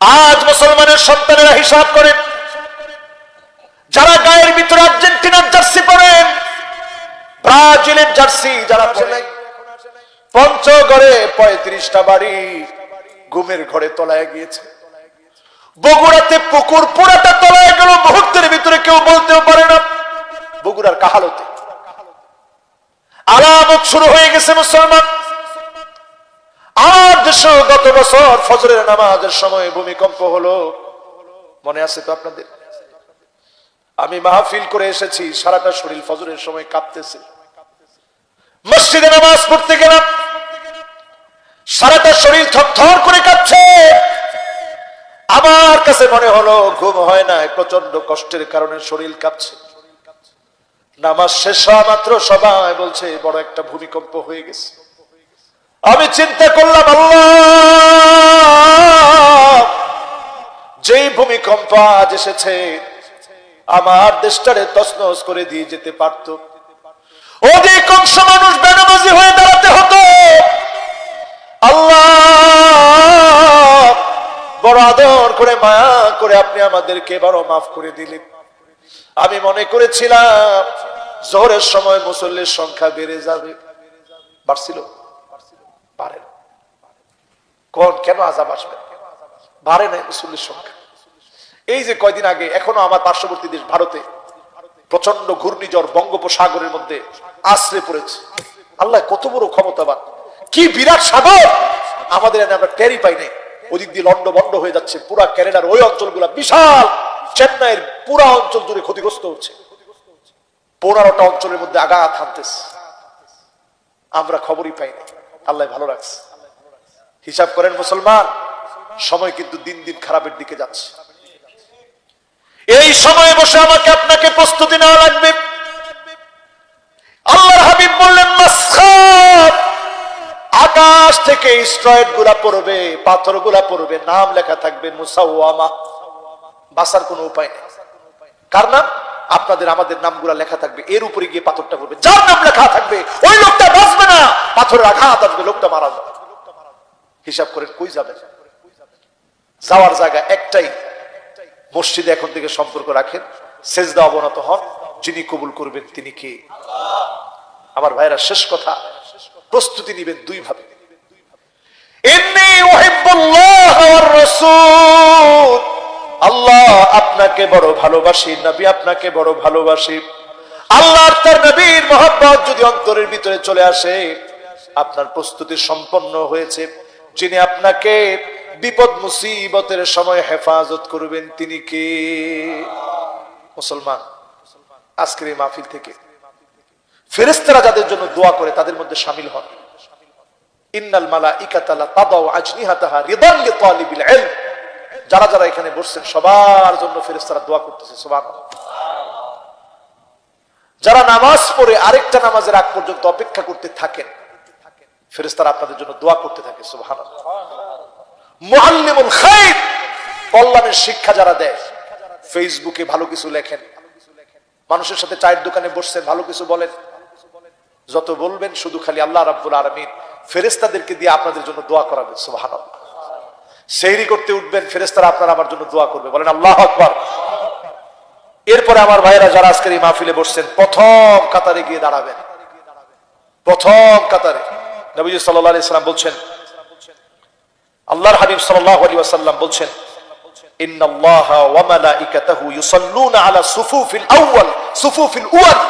আজ মুসলমানের সন্তানেরা হিসাব করেন যারা গায়ের ভিতরে আর্জেন্টিনার জার্সি পরেন ব্রাজিলের জার্সি যারা পঞ্চগড়ে পঁয়ত্রিশটা বাড়ি ঘুমের ঘরে তলায় গিয়েছে। বগুড়াতে পুকুর পুরাটা তলায় গেল, মুহূর্তের ভিতরে কেউ বলতেও পারে না, বগুড়ার কাহালতে। আলামত শুরু হয়ে গেছে মুসলমান। দেশে গত বছর ফজরের নামাজের সময় ভূমিকম্প হলো। মনে আছে তো আপনাদের? আমি মাহফিল করে এসেছি, সারাটা শরীর ফজরের সময় কাঁপতেছে। মসজিদে নামাজ পড়তে গেলাম। সারাটা শরীর থরথর করে কাঁপছে। আমার কাছে মনে হলো, ঘুম হয় না প্রচণ্ড কষ্টের কারণে শরীর কাঁপছে। নামাজ শেষ হওয়া মাত্র সবাই বলছে, বড় একটা ভূমিকম্প হয়ে গেছে। আমি চিন্তা করলাম, আল্লাহ, যেই ভূমিকম্প আজ এসেছে, আমার দেশটারে তসনস করে দিয়ে যেতে পারত। অধিকাংশ মানুষ বেনামাজি হয়ে দাঁড়াতে হতো। আল্লাহ, বড় আদর করে, মায়া করে আপনি আমাদেরকে বড় মাফ করে দিলেন। আমি মনে করেছিলাম, জোহরের সময় মুসল্লির সংখ্যা বেড়ে যাবে। বাড়ছিল। পারে। কোন আজাব আসবে? বাড়ে নাই মুসল্লির সংখ্যা। এই যে কয়দিন আগে এখনও আমার পার্শ্ববর্তী দেশ ভারতে প্রচণ্ড ঘূর্ণিঝড় বঙ্গোপসাগরের মধ্যে আশ্রে পড়েছে। আল্লাহ কত বড় ক্ষমতাবান। কি বিরাট সাগর! আমাদের এখানে আমরা টেরি পাই নাই। ওদিক দিয়ে লন্ড বন্ড হয়ে যাচ্ছে, পুরা ক্যানাডার ওই অঞ্চলগুলা বিশাল। চেন্নাইয়ের পুরা অঞ্চল জুড়ে ক্ষতিগ্রস্ত হচ্ছে। পনেরোটা অঞ্চলের মধ্যে আঘাত হানতেছে। আমরা খবরই পাই না আল্লাহ ভালো রাখছে। হিসাব করেন মুসলমান, সময় কিন্তু দিন দিন খারাপের দিকে যাচ্ছে। এই সময়ে বসে আমাকে আপনাকে প্রস্তুতি নেওয়া লাগবে। আল্লাহর হাবিব বললেন আকাশ থেকে স্ট্রয়েডগুলা পড়বে, পাথরগুলা পড়বে, নাম লেখা থাকবে মুসাওয়ামা। বাসার কোনো উপায় নেই। কার নাম? আপনাদের আমাদের নামগুলা লেখা থাকবে। এর উপরে গিয়ে পাথরটা পড়বে। যার নাম লেখা থাকবে, ওই লোকটা বাঁচবে না। পাথরের আঘাত আসবে, লোকটা মারা যাবে। হিসাব করেন, কই যাবে? যাওয়ার জায়গা একটাই। মসজিদে এখন থেকে সম্পর্ক রাখেন। সেজদা অবনত হন। যিনি কবুল করবেন তিনি কে? আমার ভাইরা শেষ কথা। প্রস্তুতি নিবেন দুই ভাবে। উহিব্বুল্লাহ ওয়ার রাসূল। আল্লাহ আপনাকে বড় ভালোবাসি, নবী আপনাকে বড় ভালোবাসি। আল্লাহর তার নবীর মহব্বত যদি অন্তরের ভিতরে চলে আসে, আপনার প্রস্তুতি সম্পন্ন হয়েছে। যিনি আপনাকে বিপদ মুসিবতের সময় হেফাজত করবেন, তিনি কে? মুসলমান, আজকের এই মাহফিল থেকে। ফেরেস্তারা যাদের জন্য দোয়া করে, তাদের মধ্যে সামিল হন। ইন্নাল মালা ইকাতালা তাদাও আজনিহাতাহা রিদান লিতালিবিল ইলম। যারা যারা এখানে বসছেন, সবার জন্য ফেরেস্তারা দোয়া করতেছে, সুবহানাল্লাহ। যারা নামাজ পড়ে আরেকটা নামাজের আগ পর্যন্ত অপেক্ষা করতে থাকেন ফেরেস্তারা আপনাদের জন্য দোয়া করতে থাকে, সুবহানাল্লাহ। মুআল্লিমুল খাইর, কল্যাণের শিক্ষা যারা দেয়, ফেসবুকে ভালো কিছু লেখেন, মানুষের সাথে চায়ের দোকানে বসছেন, ভালো কিছু বলেন, যত বলবেন শুধু খালি আল্লাহ রাব্বুল আলামিন ফেরেস্তাদেরকে দিয়ে আপনাদের জন্য দোয়া করাবে সুবহানাল্লাহ। সেহরি করতে উঠবেন ফেরেস্তারা আপনারা আমার জন্য দোয়া করবে। বলেন, আল্লাহ আকবার। এরপরে আমার ভাইয়েরা যারা আজকের এই মাহফিলে বসছেন, প্রথম কাতারে গিয়ে দাঁড়াবেন। প্রথম কাতারে। নবীজি সাল্লাল্লাহু আলাইহি সাল্লাম বলছেন, আল্লাহর হাবিব বলছেন ইউসাল্লুনা আলা সুফুফিল উওয়াল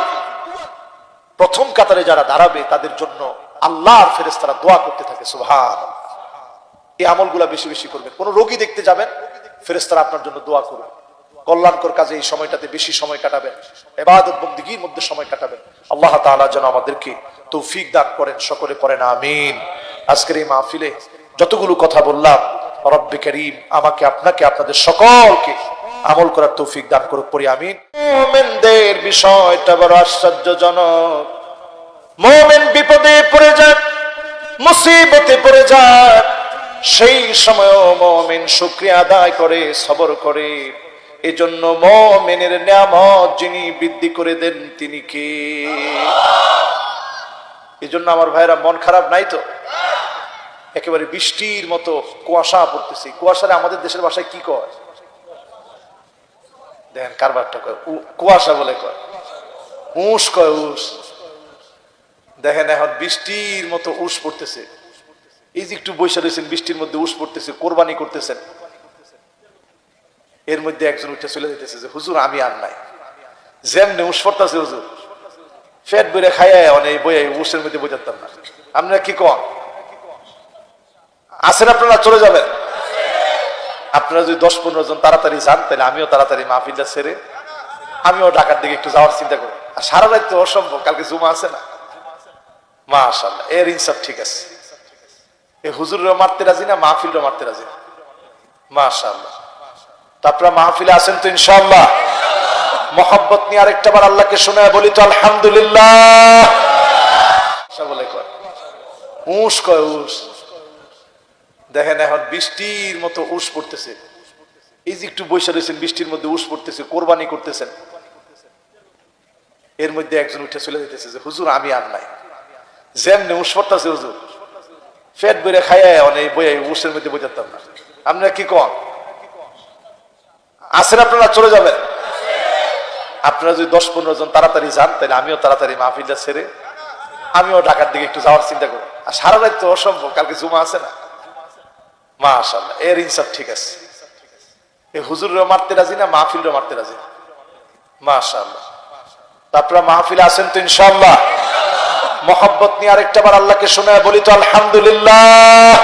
প্রথম কাতারে যারা দাঁড়াবে, তাদের জন্য আল্লাহর ফেরেশতারা দোয়া করতে থাকে সুবহান এই আমলগুলা বেশি বেশি করবেন। কোন রোগী দেখতে যাবেন, ফেরেশতারা আপনার জন্য দোয়া করবে। কল্যাণকর কাজে এই সময়টাতে বেশি সময় কাটাবেন। এবাদত বন্দিগির মধ্যে সময় কাটাবেন। আল্লাহ তাআলা যেন আমাদেরকে তৌফিক দান করেন, সকলে পড়েন, আমিন। আজকের এই মাহফিলে যতগুলো কথা বললাম, রব্বে করিম আমাকে, আপনাকে, আপনাদের সকলকে আমল করার তৌফিক দান করুক, পড়ি, আমিন। মোমেনদের বিষয়টা বড় আশ্চর্যজনক। মোমেন বিপদে পড়ে যাক, মুসিবতে পড়ে যাক সেই সময়ও মোমেন শুক্রিয়া আদায় করে, সবর করে। এজন্য মোমেনের নিয়ামত যিনি বৃদ্ধি করে দেন, তিনি কে? এজন্য আমার ভাইরা, মন খারাপ নাই তো? একেবারে বৃষ্টির মতো কুয়াশা পড়তেছে। কুয়াশারে আমাদের দেশের ভাষায় কি কয়? দেখেন কারবারটা কয় কুয়াশা বলে কয়। উস কয় উস। দেখেন এখন বৃষ্টির মতো উস পড়তেছে। এই যে একটু বৈশা রয়েছেন, বৃষ্টির মধ্যে উস পড়তেছে, কোরবানি করতেছেন। এর মধ্যে একজন উঠে চলে যেতেছে যে, হুজুর, আমি আর নাই। যেমনি উস পড়তেছে হুজুর। ফ্যাট বেড়ে খাইয়া অনেক বই উসের মধ্যে বোঝাতাম না। আপনারা কি কন? আসেন আপনারা? চলে যাবেন। আপনারা যদি দশ পনেরো জন তাড়াতাড়ি যান, তাহলে আমিও তাড়াতাড়ি মাহফিলটা সেরে আমিও ঢাকার দিকে একটু যাওয়ার চিন্তা করি। আর সারা রাত তো অসম্ভব, কালকে জুমা আছে না? মাশাল্লাহ এর ইনসাফ ঠিক আছে। হুজুররা মারতে রাজি না, মাহফিলরা মারতে রাজি? না মাশাল্লাহ তো আপনারা মাহফিলে আছেন তো ইনশাল্লাহ মোহাব্বত নিয়ে আরেকটা বার আল্লাহকে শোনা বলি তো আলহামদুলিল্লাহ। বলে উস কয় উস দেখেন এখন বৃষ্টির মতো উস পড়তেছে। এই যে একটু বৈশা রয়েছেন, বৃষ্টির মধ্যে উস পড়তেছে, কোরবানি করতেছেন। এর মধ্যে একজন উঠে চলে যেতেছে যে, হুজুর, আমি আর নাই। যেমনি উস পড়তেছে হুজুর। ফ্যাট বেড়ে খাইয়া অনেক বই উসের মধ্যে বোঝাতাম না। আপনারা কি কন? আসেন আপনারা? চলে যাবেন। আপনারা যদি দশ পনেরো জন তাড়াতাড়ি যান, তাহলে আমিও তাড়াতাড়ি মাহফিলটা ছেড়ে আমিও ঢাকার দিকে একটু যাওয়ার চিন্তা করি আর সারা রাত তো অসম্ভব, কালকে জুমা আছে না? মাশাল্লাহ এর ইনসাফ ঠিক আছে। এই হুজুররা মারতে রাজি না, মাহফিলরা মারতে রাজি মাশাল্লাহ তারপরে মাহফিলে আছেন তো ইনশাল্লাহ মোহাব্বত নিয়ে আরেকটা বার আল্লাহকে শোনা বলি তো আলহামদুলিল্লাহ।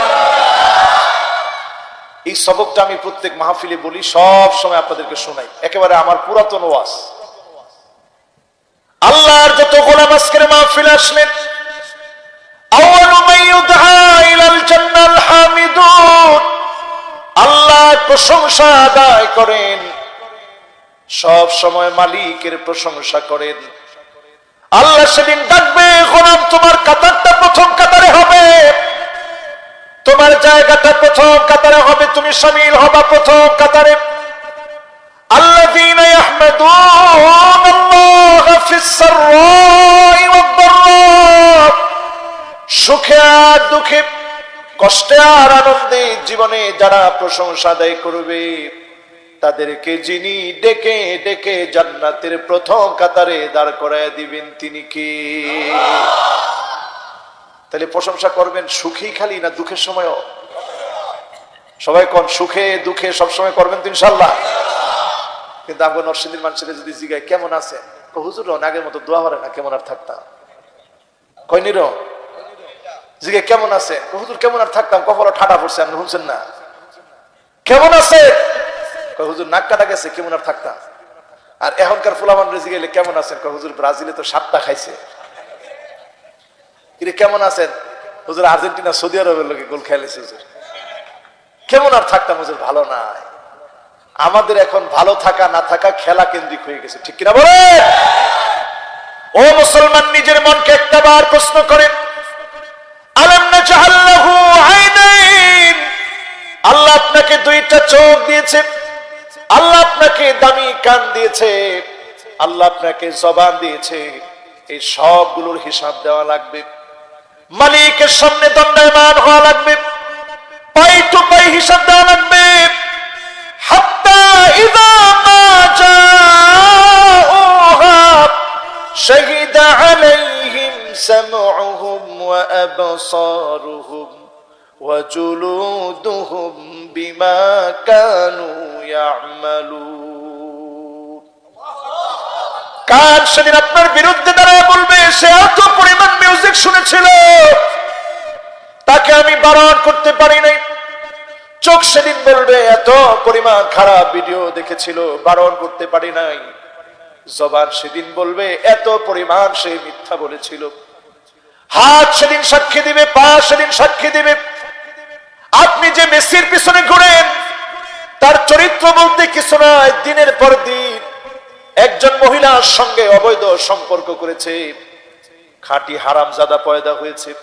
এই সবকটা আমি প্রত্যেক মাহফিলে বলি, সব সময় আপনাদেরকে শোনাই। একেবারে আমার পুরাতন ওয়াজ। আল্লাহর যত গোলাম আজকের মাহফিলে আসলেন আল্লাহর প্রশংসা আদায় করেন, সব সময় মালিকের প্রশংসা করেন। আল্লাহ সেদিন ডাকবে গোলাম তোমার কাতারটা প্রথম কাতারে হবে তোমার জায়গাটা প্রথম কাতারে হবে তুমি সামিল হবা প্রথম কাতারে الذين يحمدون الله في السراء والضراء সুখে আর দুঃখে কষ্টে আর আনন্দে জীবনে যারা প্রশংসা আদায় করবে তাদেরকে যিনি ডেকে ডেকে জান্নাতের প্রথম কাতারে দাঁড় করায় দিবেন তিনি কে? তাহলে প্রশংসা করবেন সুখেই খালি না দুঃখের সময়ও? সবাই কোন সুখে, দুঃখে সবসময় করবেন তো ইনশাল্লাহ কিন্তু আমাকে নরসিংদীর মানুষের যদি জিগায়, কেমন আছে? হুজুর আগের মতো দোয়া করে না, কেমন আর থাকতাম? কয় নির? জিগে কেমন আছে? হুজুর, কেমন আর থাকতাম? কখনো ঠাডা পড়ছে, আপনি শুনছেন না? কেমন আছে? হুজুর, নাক কাটা গেছে, কেমন আর থাকতাম আর এখনকার ফুলামান রেজি গেলে কেমন আছেন? হুজুর, ব্রাজিলে তো সাতটা খাইছে। কিরে, কেমন আছেন? হুজুর, আর্জেন্টিনা, সৌদি আরবের লোকে গোল খেলেছে, হুজুর। কেমন আর থাকতাম, হুজুর? ভালো নাই। আমাদের এখন ভালো থাকা, না থাকা খেলা কেন্দ্রিক হয়ে গেছে। ঠিক কিনা বলে ও মুসলমান, নিজের মনকে একটা বার প্রশ্ন করেন। আল্লাহ আপনাকে দুইটা চোখ দিয়েছে। আল্লাহ আপনাকে দামি কান দিয়েছে আল্লাহ আপনাকে জবান দিয়েছে এই সবগুলোর হিসাব দেওয়া লাগবে মালিকের সামনে দণ্ডায়মান হওয়া লাগবে পাই টু পাই হিসাব দেওয়া লাগবে حتى إذا ما جاءوها شهد عليهم سمعهم وأبصارهم وجلودهم بما كانوا يعملون কান সেদিন আপনার বিরুদ্ধে দাঁড়ায় বলবে সে এত পরিমাণ মিউজিক শুনেছিল তাকে আমি বারণ করতে পারি নাই চোখ সেদিন বলবে এত পরিমাণ খারাপ ভিডিও দেখেছিল বারণ করতে পারি নাই জবান সেদিন বলবে এত পরিমাণ সে মিথ্যা বলেছিল হাত সেদিন সাক্ষী দিবে পা সেদিন সাক্ষী দিবে আপনি যে মেসির পিছনে ঘুরেন, তার চরিত্র বলতে কিছু নয়। দিনের পর দিন একজন মহিলার সঙ্গে অবৈধ সম্পর্ক করেছে। খাঁটি হারামজাদা পয়দা হয়েছে।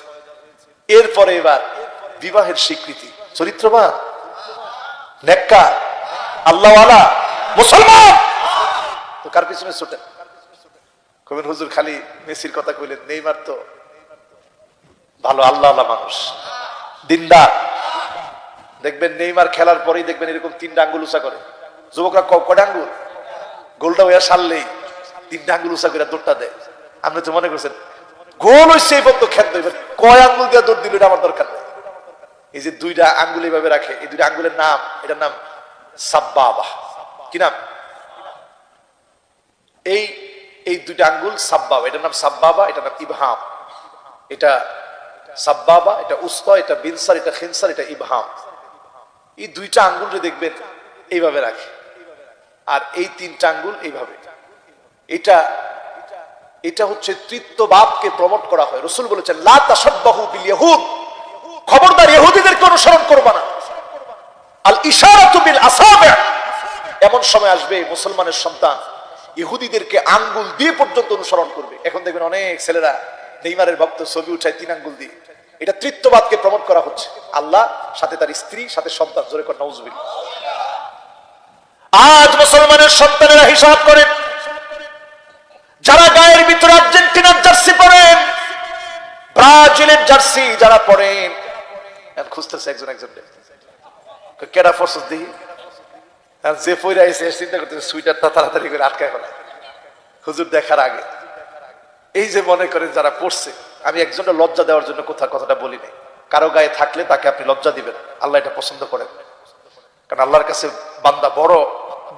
এরপরে এবার বিবাহের স্বীকৃতি। চরিত্রবান? নেককা আল্লাহওয়ালা? মুসলমান? তো কার পিছনে ছোটেন? কবির হুজুর খালি মেসির কথা কইলেন, নেইমার তো ভালো আল্লাহ মানুষ। দিনদার? দেখবেন নেইমার খেলার পরেই দেখবেন এরকম তিনটা আঙ্গুল উঁচা করে। যুবকরা কটা আঙ্গুল? গোলটা হইয়া সারলেই তিনটা আঙ্গুল উঁচা করে দৌড়টা দেয়। আপনি তো মনে করছেন, গোল হচ্ছে এই পর্যন্ত খেলতে এবার কয় আঙ্গুল দিয়ে দৌড় দিল এটা আমার দরকার নেই। এই যে দুইটা আঙ্গুল এইভাবে রাখে, এই দুইটা আঙ্গুলের নাম, এটার নাম সাব্বাবা। কি নাম? এই এই দুইটা আঙ্গুল সাব্বাবা। এটার নাম সাব্বাবা, এটার নাম ইবহাম। এটা সাব্বাবা, এটা উস্তা, এটা বিনসার, এটা খিনসার, এটা ইবহাম। এই দুইটা আঙ্গুলটা দেখবেন, এইভাবে রাখে। আর এই তিনটা আঙ্গুল এইভাবে। এটা এটা হচ্ছে তৃত্ববাদকে প্রমোট করা হয়। রসুল বলেছেন খবরদার ইহুদিদেরকে অনুসরণ করবা না। আল এমন সময় আসবে মুসলমানের সন্তান, ইহুদিদেরকে আঙ্গুল দিয়ে পর্যন্ত অনুসরণ করবে। এখন দেখবেন অনেক ছেলেরা নেইমারের ভক্ত ছবি উঠায় তিন আঙ্গুল দিয়ে। এটা তৃত্ববাদকে প্রমোট করা হচ্ছে। আল্লাহ সাথে তার স্ত্রী, সাথে সন্তান, জোরে কর নওজবিল আজ মুসলমানের সন্তানেরা হিসাব করেন, যারা গায়ের ভিতরে আর্জেন্টিনার জার্সি পরেন, ব্রাজিলের জার্সি যারা পরেন খুঁজতেছে একজন একজন কেডা ফোর্সেস আর যে পইরা এসে চিন্তা করতেছে, সুইটারটা তাড়াতাড়ি করে আটকায় ফেলায় হুজুর দেখার আগে, এই যে মনে করেন যারা পড়ছে আমি একজনের লজ্জা দেওয়ার জন্য কোথাও কথাটা বলি নাই। কারও গায়ে থাকলে তাকে আপনি লজ্জা দিবেন। আল্লাহ এটা পছন্দ করেন। কারণ আল্লাহর কাছে বান্দা বড়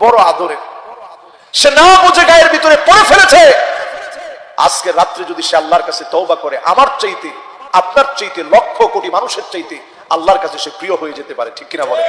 বড় আদরের। সে না বুঝে গায়ের ভিতরে পড়ে ফেলেছে। আজকে রাত্রে যদি সে আল্লাহর কাছে তওবা করে, আমার চাইতে, আপনার চাইতে লক্ষ কোটি মানুষের চাইতে আল্লাহর কাছে সে প্রিয় হয়ে যেতে পারে, ঠিক কিনা বলে